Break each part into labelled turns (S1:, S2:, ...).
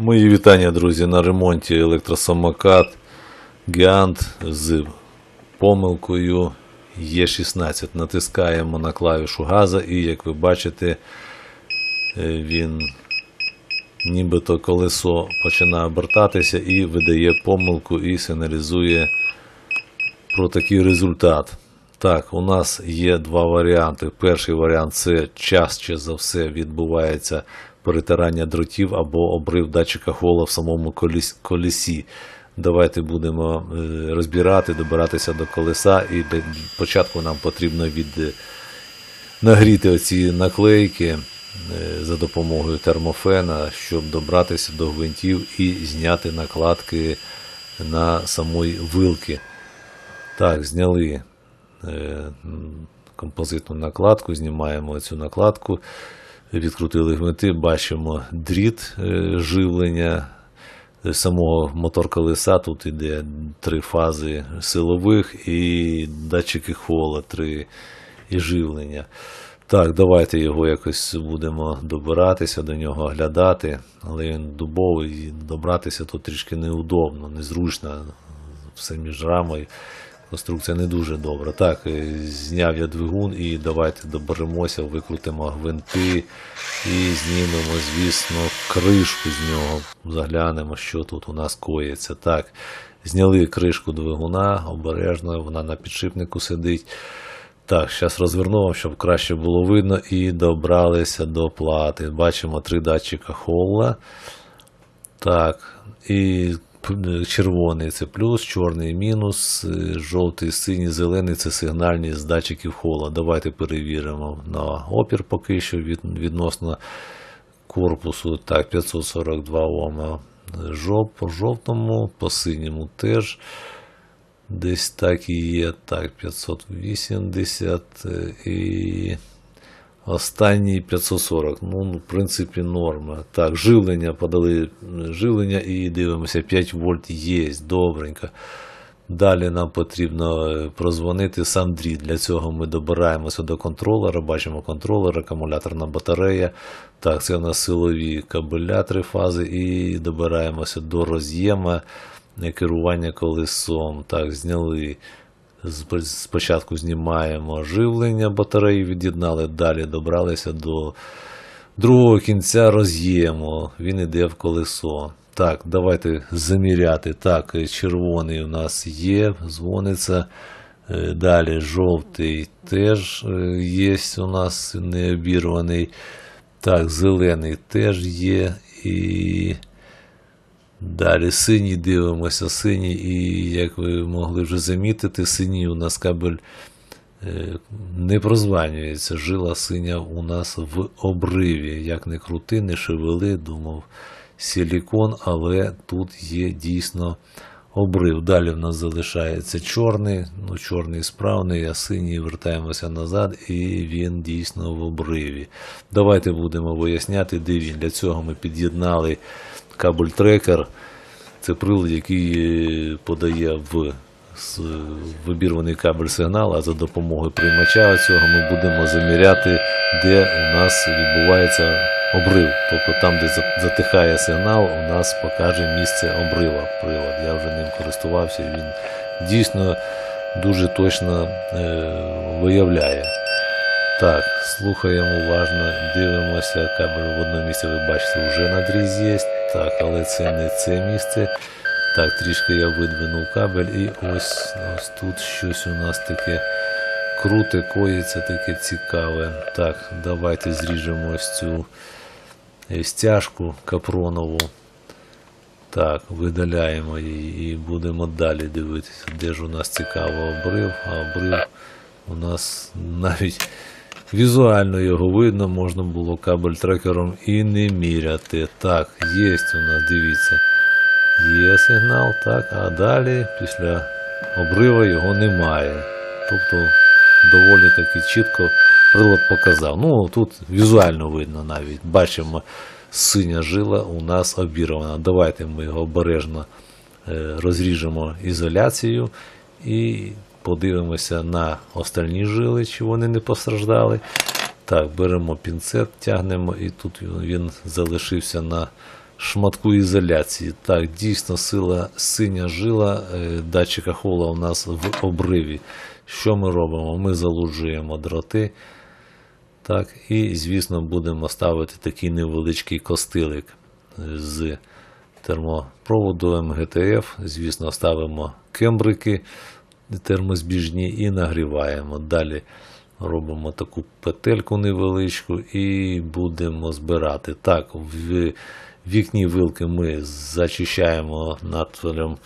S1: Мої вітання, друзі, на ремонті електросамокат Гіант з помилкою Е16. Натискаємо на клавішу газа і, як ви бачите, е, він нібито колесо починає обертатися і видає помилку і сигналізує про такий результат. Так, у нас є два варіанти. Перший варіант це частіше за все відбувається перетирання дротів або обрив датчика хола в самому коліс- колесі. Давайте будемо е, розбирати, добиратися до колеса. І початку нам потрібно від е, нагріти оці наклейки е, за допомогою термофена, щоб добратися до гвинтів і зняти накладки на самої вилки. Так, зняли композитну накладку, знімаємо цю накладку, відкрутили гвинти, бачимо дріт е, живлення е, самого мотор колеса. Тут іде три фази силових і датчики хола, три і живлення. Так, давайте його якось будемо добиратися до нього, оглядати, але він дубовий, добратися тут трішки неудобно, незручно, все між рамою. Конструкція не дуже добра. Так, е, зняв я двигун і давайте доберемося, викрутимо гвинти і знімемо, звісно, кришку з нього. Заглянемо, що тут у нас коїться. Так, зняли кришку двигуна, обережно, вона на підшипнику сидить. Так, зараз розверну вам, щоб краще було видно, і добралися до плати. Бачимо три датчика Холла. Так, і червоний це плюс, чорний мінус, е, жовтий, синій, зелений це сигнальні з датчиків хола. Давайте перевіримо на опір поки що від, відносно корпусу. Так, 542 Ома. Жов, по жовтому, по синьому теж. Десь так і є. Так, 580 е, і останній 540. Ну, в принципі, норма. Так, живлення подали живлення і дивимося, 5 вольт є, добренько. Далі нам потрібно е, прозвонити сам дріт. Для цього ми добираємося до контролера, бачимо контролер, акумуляторна батарея. Так, це у нас силові кабеля три фази, і добираємося до роз'єма е, керування колесом. Так, зняли. Сп- Спочатку знімаємо живлення батареї, від'єднали, далі добралися до другого кінця роз'єму. Він іде в колесо. Так, давайте заміряти. Так, червоний у нас є, дзвониться. Е, Далі жовтий теж е, є у нас не обірваний. Так, зелений теж є. І Далі синій дивимося, синій, і як ви могли вже замітити, синій у нас кабель е, не прозванюється. Жила синя у нас в обриві. Як не крути, не шевели, думав силікон, але тут є дійсно обрив. Далі в нас залишається чорний, ну чорний справний, а синій вертаємося назад, і він дійсно в обриві. Давайте будемо виясняти, де він. Для цього ми під'єднали кабель трекер. Це прилад, який е, подає в вибірваний кабель сигнал, а за допомогою приймача цього ми будемо заміряти, де у нас відбувається обрив. Тобто там, де затихає сигнал, у нас покаже місце обрива прилад. Я вже ним користувався, він дійсно дуже точно е, виявляє. Так, слухаємо уважно, дивимося, кабель в одному місці, ви бачите, вже надріз є. Так, але це не це місце. Так, трішки я видвинув кабель і ось, ось тут щось у нас таке круте, коїться, таке цікаве. Так, давайте зріжемо ось цю стяжку капронову. Так, видаляємо її і будемо далі дивитися, де ж у нас цікаво обрив, а обрив у нас навіть візуально його видно, можна було кабель трекером і не міряти. Так, є у нас, дивіться, є сигнал, так, а далі після обрива його немає. Тобто доволі таки чітко прилад показав. Ну, тут візуально видно навіть. Бачимо, синя жила у нас обірвана. Давайте ми його обережно е, розріжемо ізоляцією і подивимося на остальні жили, чи вони не постраждали. Так, беремо пінцет, тягнемо, і тут він залишився на шматку ізоляції. Так, дійсно сила синя жила е, датчика хола у нас в обриві. Що ми робимо? Ми залуджуємо дроти. Так, і, звісно, будемо ставити такий невеличкий костилик з термопроводу МГТФ. Звісно, ставимо кембрики термозбіжні і нагріваємо. Далі робимо таку петельку невеличку і будемо збирати. Так, в вікні вилки ми зачищаємо надфилем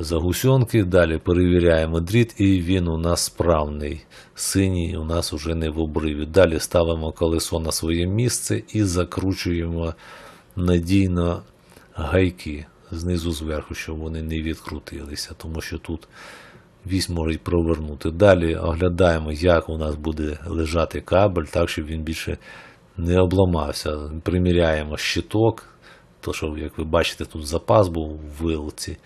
S1: загусьонки, далі перевіряємо дріт, і він у нас справний. Синій у нас уже не в обриві. Далі ставимо колесо на своє місце і закручуємо надійно гайки знизу зверху, щоб вони не відкрутилися, тому що тут вісь може провернути. Далі оглядаємо, як у нас буде лежати кабель, так, щоб він більше не обламався. Приміряємо щиток, то що, як ви бачите, тут запас був в вилці.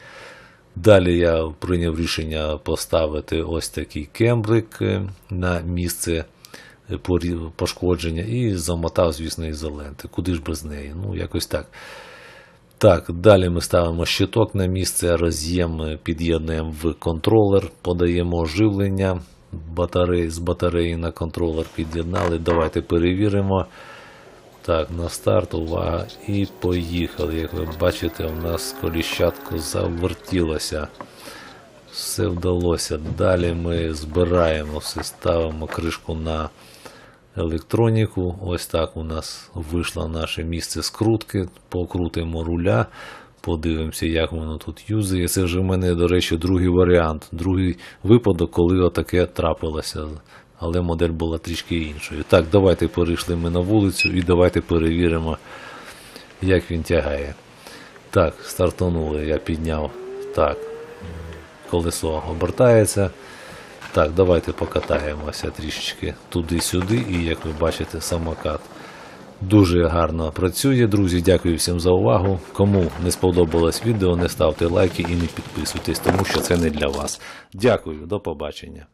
S1: Далі я прийняв рішення поставити ось такий кембрик е, на місце е, пошкодження і замотав, звісно, ізоленти. Куди ж без неї? Ну, якось так. Так, далі ми ставимо щиток на місце, роз'єм е, під'єднуємо в контролер, подаємо живлення батареї, з батареї на контролер під'єднали. Давайте перевіримо. Так, на старт, увага, і поїхали. Як ви бачите, у нас коліщатко завертілося. Все вдалося. Далі ми збираємо все, ставимо кришку на електроніку. Ось так у нас вийшло наше місце скрутки. Покрутимо руля, подивимося, як воно тут юзає. Це вже в мене, до речі, другий варіант, другий випадок, коли отаке трапилося. Але модель була трішки іншою. Так, давайте перейшли ми на вулицю і давайте перевіримо, як він тягає. Так, стартанули, я підняв. Так, колесо обертається. Так, давайте покатаємося трішечки туди-сюди, і як ви бачите, самокат дуже гарно працює. Друзі, дякую всім за увагу. Кому не сподобалось відео, не ставте лайки і не підписуйтесь, тому що це не для вас. Дякую, до побачення.